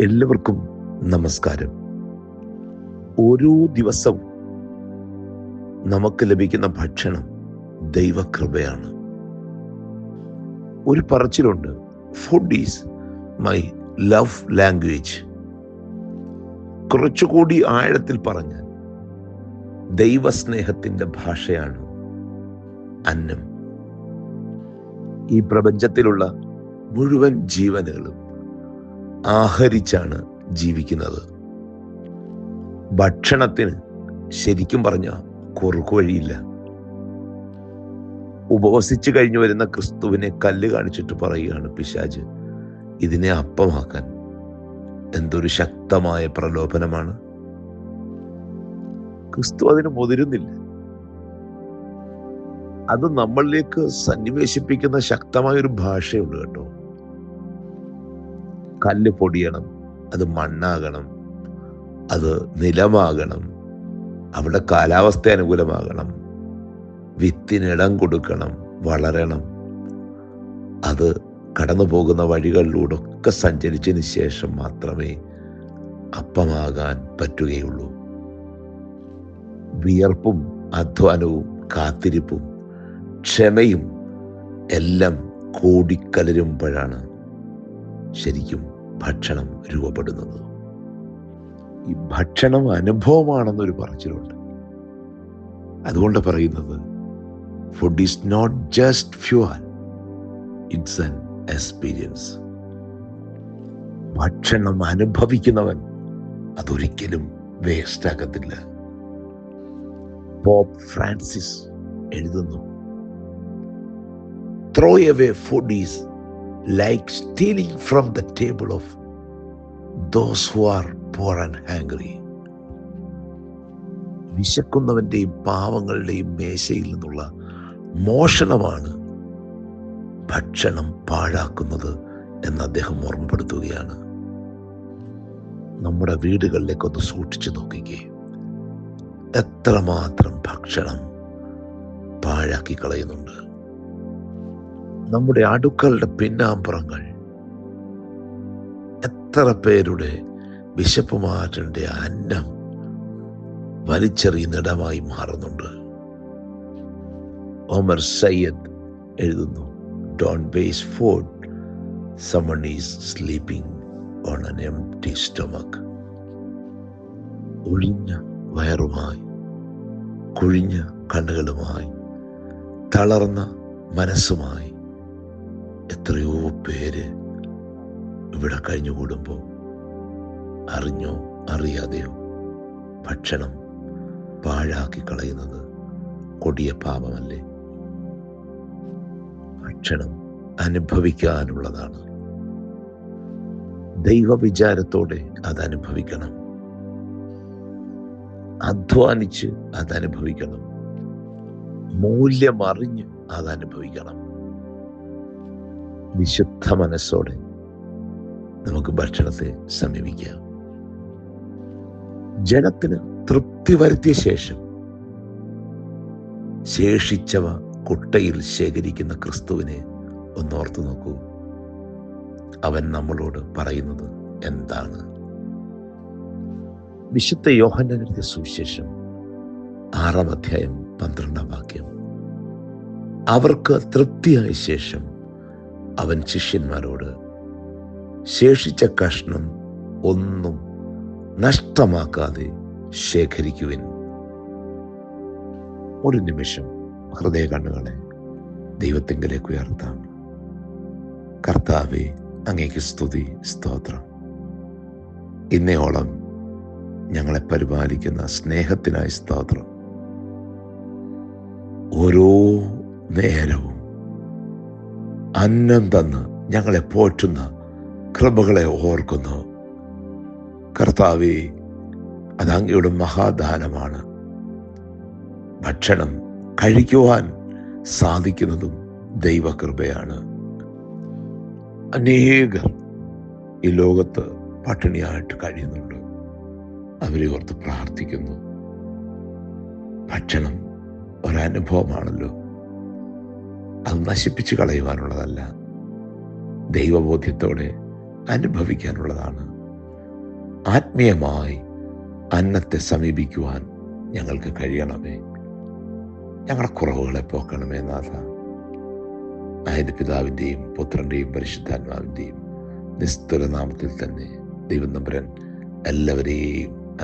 എല്ലാവർക്കും നമസ്കാരം. ഓരോ ദിവസവും നമുക്ക് ലഭിക്കുന്ന ഭക്ഷണം ദൈവകൃപയാണ്. ഒരു പറച്ചിലുണ്ട് food is my love language കുറച്ചുകൂടി ആഴത്തിൽ പറഞ്ഞാൽ ദൈവസ്നേഹത്തിന്റെ ഭാഷയാണ് അന്നം. ഈ പ്രപഞ്ചത്തിലുള്ള മുഴുവൻ ജീവനുകളും ആഹരിച്ചാണ് ജീവിക്കുന്നത്. ഭക്ഷണത്തിന് ശരിക്കും പറഞ്ഞ കുറുക്കു വഴിയില്ല. ഉപവസിച്ചു കഴിഞ്ഞു വരുന്ന ക്രിസ്തുവിനെ കല്ല് കാണിച്ചിട്ട് പറയുകയാണ് പിശാജ്. ഇതിനെ അപ്പമാക്കാൻ എന്തൊരു ശക്തമായ പ്രലോഭനമാണ്. ക്രിസ്തു അതിന് മുതിരുന്നില്ല. അത് നമ്മളിലേക്ക് സന്നിവേശിപ്പിക്കുന്ന ശക്തമായ ഒരു ഭാഷയുണ്ട് കേട്ടോ. കല്ല് പൊടിയണം അത് മണ്ണാകണം അത് നിലമാകണം അവിടെ കാലാവസ്ഥ അനുകൂലമാകണം വിത്തിനിടം കൊടുക്കണം വളരണം. അത് കടന്നു പോകുന്ന വഴികളിലൂടെ ഒക്കെ സഞ്ചരിച്ചതിന് ശേഷം മാത്രമേ അപ്പമാകാൻ പറ്റുകയുള്ളൂ. വിയർപ്പും അധ്വാനവും കാത്തിരിപ്പും ക്ഷമയും എല്ലാം കൂടിക്കലരുമ്പോഴാണ് ശരിക്കും ഭക്ഷണം രൂപപ്പെടുന്നത്. ഈ ഭക്ഷണം അനുഭവമാണെന്നൊരു പറച്ചിലുണ്ട്. അതുകൊണ്ട് പറയുന്നത് food is not just fuel it's an experience ഭക്ഷണം അനുഭവിക്കുന്നവൻ അതൊരിക്കലും വേസ്റ്റ് ആക്കത്തില്ല. പോപ്പ് ഫ്രാൻസിസ് എഴുതുന്നു throw away food is like stealing from the table of those who are poor and hungry. വിശക്കുന്നവന്റെയും പാവങ്ങളുടെയും മേശയിൽ നിന്നുള്ള മോഷണമാണ് ഭക്ഷണം പാഴാക്കുന്നത് എന്ന് അദ്ദേഹം ഓർമ്മപ്പെടുത്തുകയാണ്. നമ്മുടെ വീടുകളിലേക്കൊന്ന് സൂക്ഷിച്ചു നോക്കിക്കേ. എത്രമാത്രം ഭക്ഷണം പാഴാക്കി കളയുന്നുണ്ട്. നമ്മുടെ അടുക്കളുടെ പിന്നാമ്പുറങ്ങൾ. എത്ര പേരുടെ വിശപ്പ് മാറ്റേണ്ട അന്നം വലിച്ചെറിയുന്നിടമായി മാറുന്നുണ്ട്. ഒമർ സയ്യദ് എഴുതുന്നു don't base food someone is sleeping on an empty stomach ഒഴിഞ്ഞ വയറുമായി കുഴിഞ്ഞ കണ്ണുകളുമായി തളർന്ന മനസ്സുമായി എത്രയോ പേര് ഇവിടെ കഴിഞ്ഞുകൂടുമ്പോൾ അറിഞ്ഞോ അറിയാതെയോ ഭക്ഷണം പാഴാക്കി കളയുന്നത് കൊടിയ പാപമല്ലേ? ഭക്ഷണം അനുഭവിക്കാനുള്ളതാണ്. ദൈവവിചാരത്തോടെ അത് അനുഭവിക്കണം അധ്വാനിച്ച് അത് അനുഭവിക്കണം മൂല്യം അറിഞ്ഞ് അത് അനുഭവിക്കണം വിശുദ്ധ മനസ്സോടെ നമുക്ക് ഭക്ഷണത്തെ സമീപിക്കാം. ജനത്തിന് തൃപ്തി വരുത്തിയ ശേഷം ശേഷിച്ചവ കുട്ടയിൽ ശേഖരിക്കുന്ന ക്രിസ്തുവിനെ ഒന്നോർത്തു നോക്കൂ. അവൻ നമ്മളോട് പറയുന്നത് എന്താണ്? വിശുദ്ധ യോഹന്നന്റെ സുവിശേഷം ആറാം അധ്യായം പന്ത്രണ്ടാം വാക്യം. അവർക്ക് തൃപ്തിയായ ശേഷം അവൻ ശിഷ്യന്മാരോട് ശേഷിച്ച കഷ്ണം ഒന്നും നഷ്ടമാക്കാതെ ശേഖരിക്കുവിൻ. ഒരു നിമിഷം ഹൃദയ കണ്ണുകളെ ദൈവത്തിങ്കിലേക്ക് ഉയർത്താം. കർത്താവെ അങ്ങേക്ക് സ്തുതി സ്തോത്രം. ഇന്നയോളം ഞങ്ങളെ പരിപാലിക്കുന്ന സ്നേഹത്തിനായി സ്തോത്രം. ഓരോ നേരവും അന്നം തന്ന് ഞങ്ങളെ പോറ്റുന്ന കൃപകളെ ഓർക്കുന്നു. കർത്താവെ അത് അങ്ങയുടെ മഹാദാനമാണ്. ഭക്ഷണം കഴിക്കുവാൻ സാധിക്കുന്നതും ദൈവകൃപയാണ്. അനേകർ ഈ ലോകത്ത് പട്ടിണിയായിട്ട് കഴിയുന്നുണ്ട്. അവരെ ഓർത്ത് പ്രാർത്ഥിക്കുന്നു. ഭക്ഷണം ഒരനുഭവമാണല്ലോ. അത് നശിപ്പിച്ചു കളയുവാനുള്ളതല്ല. ദൈവബോധ്യത്തോടെ അനുഭവിക്കാനുള്ളതാണ്. ആത്മീയമായി അന്നത്തെ സമീപിക്കുവാൻ ഞങ്ങൾക്ക് കഴിയണമേ. ഞങ്ങളുടെ കുറവുകളെ പോക്കണമേ നാഥ. അതിന്റെ പിതാവിന്റെയും പുത്രന്റെയും പരിശുദ്ധാത്മാവിന്റെയും നിസ്തുല നാമത്തിൽ തന്നെ ദൈവം നമ്പരൻ എല്ലാവരെയും